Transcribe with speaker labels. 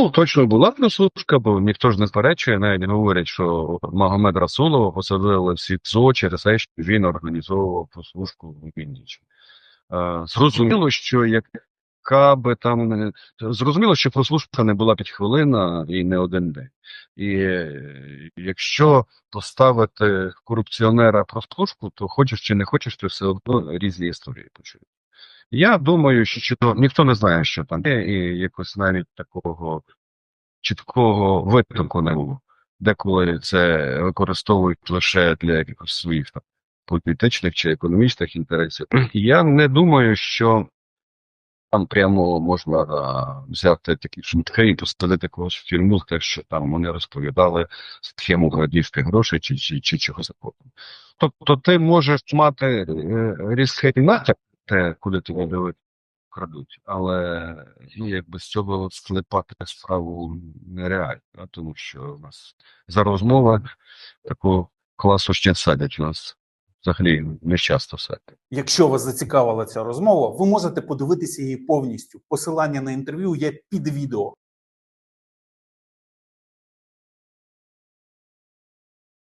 Speaker 1: Ну, точно була прослушка, бо ніхто ж не сперечує, навіть говорять, що Магомед Расулова посадили в СІЗО через те, що він організовував прослушку в Вінничі. Е, Зрозуміло, що яка би там не зрозуміло, що прослушка не була п'ять хвилин а і не один день. І е, якщо поставити корупціонера прослушку, то хочеш чи не хочеш, то все одно різні історії почують. Я думаю, що ніхто не знає, що там є, і якось навіть такого чіткого витоку не було. Деколи це використовують лише для якихось своїх там політичних чи економічних інтересів. Я не думаю, що там прямо можна взяти такі шматки і посадити когось в те, що там вони розповідали схему крадіжки грошей чи, чи, чи чогось. Тобто ти можеш мати е, різкий натяк, те, куди тебе дивити крадуть, але ну, якби з цього склепати справу нереально, тому що у нас за розмова такого класу ще садять у нас. Взагалі не часто все.
Speaker 2: Якщо вас зацікавила ця розмова, ви можете подивитися її повністю. Посилання на інтерв'ю є під відео.